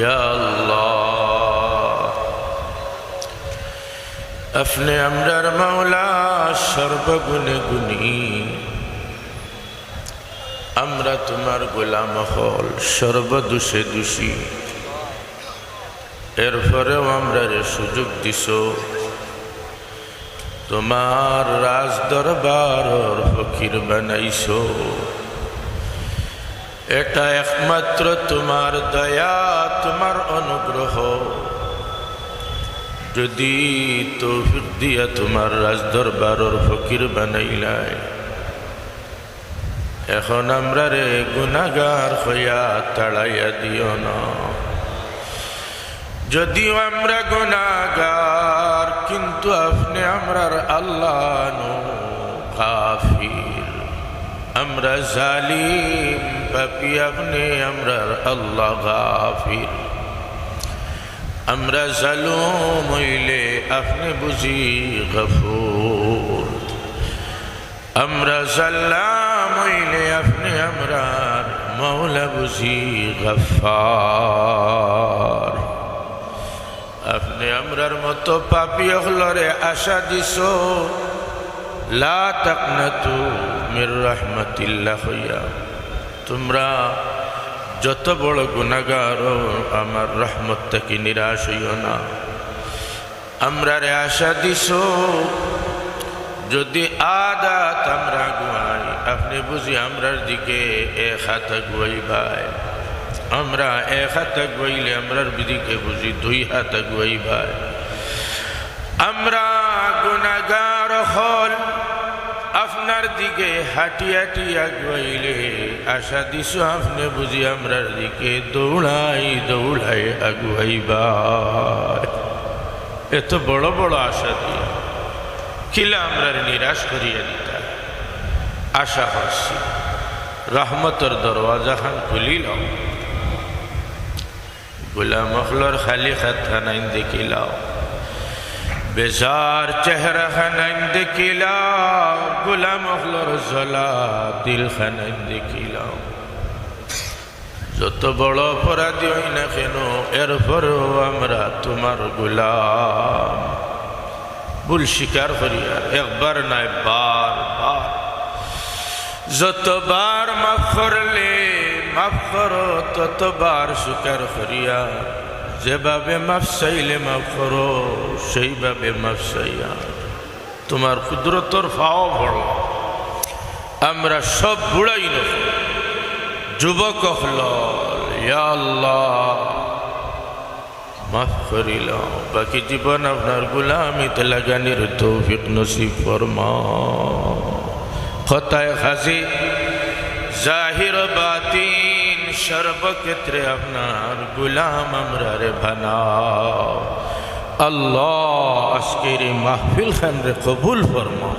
ইয়া আল্লাহ আপনি আমরার মাওলা সর্বগুণে গুণী আমরা তোমার গোলাম হল সর্বদোষে দোষী এরপরেও আমরা রে সুযোগ দিছ। তোমার রাজ দরবার ফকির বানাইছ। এটা একমাত্র তোমার দয়া, তোমার অনুগ্রহ। যদি তৌফিক দিয়া তোমার রাজ দরবারর ফকির বানাইলাই, এখন আমরা রে গুনাগার হইয়া তাড়াইয়া দিও না। যদিও আমরা গুনাগার কিন্তু আপনি আমরার আল্লাহ আমরা জালিম পাপি আপনি আমরার আল্লাহ গাফির আমরা জালুম হইলে আপনি বুঝি গফুর আমরা জাল্লাম হইলে আপনি আমরার মৌলা বুঝি গফার আপনি আমরার মতো পাপি হলরে আশা দিস লা হইয়া। তোমরা যত বড় গুণাগার আমার রহমত থেকে নিরাশ হইও না। আমরা রে আশা দিস যদি আদাত আমরা গুয়াই, আপনি বুঝি আমরার দিকে এক হাত গুয়াই ভাই। আমরা এক হাত গুয়াইলে আমরার দিকে বুঝি দুই হাত গুয়াই ভাই। আমরা গুণাগার হল। আপনার দিকে হাঁটি হাঁটি আগুয়াইলে আশা দিস আপনি বুঝি আমরার দিকে দৌড়াই দৌড়াই আগুয়াইবা। এত বড় বড় আশা দিয়া কিলা আমরা নিরাশ করিয়া দিতা? আশা করছি রহমতর দরওয়াজা খান খুলিলাম গোলাম মখলর খালি খাত খানাইন দেখিলাও বেজার চেহারা খানাইন দেখিলাও গোলাম মখলর জলা দিল খানাইন দেখিলাও যত বড় অপরাধী হই না কেন এরপরেও আমরা তোমার গোলাম। ভুল স্বীকার করিয়া একবার নাই বার বার যতবার মাফ করলে, মাফ করো, ততবার স্বীকার করিয়া যেভাবে মাফ চাইলে মাফ করো, সেইভাবে মাফ চাইয়া তোমার কুদরতর ফাও বড়। আমরা সব বুড়াই ন যুবক হল আল্লাহ। মাফ করিল বাকি জীবন আপনার গুলামিতে লাগানির তৌফিক নসিব ফরমা। খতায় খাসি জাহির বাতিন সর্বক্ষেত্রে আপনার গুলাম আমরা রে বানাও আল্লাহ আজকের মাহফিল খান রে কবুল ফরমা।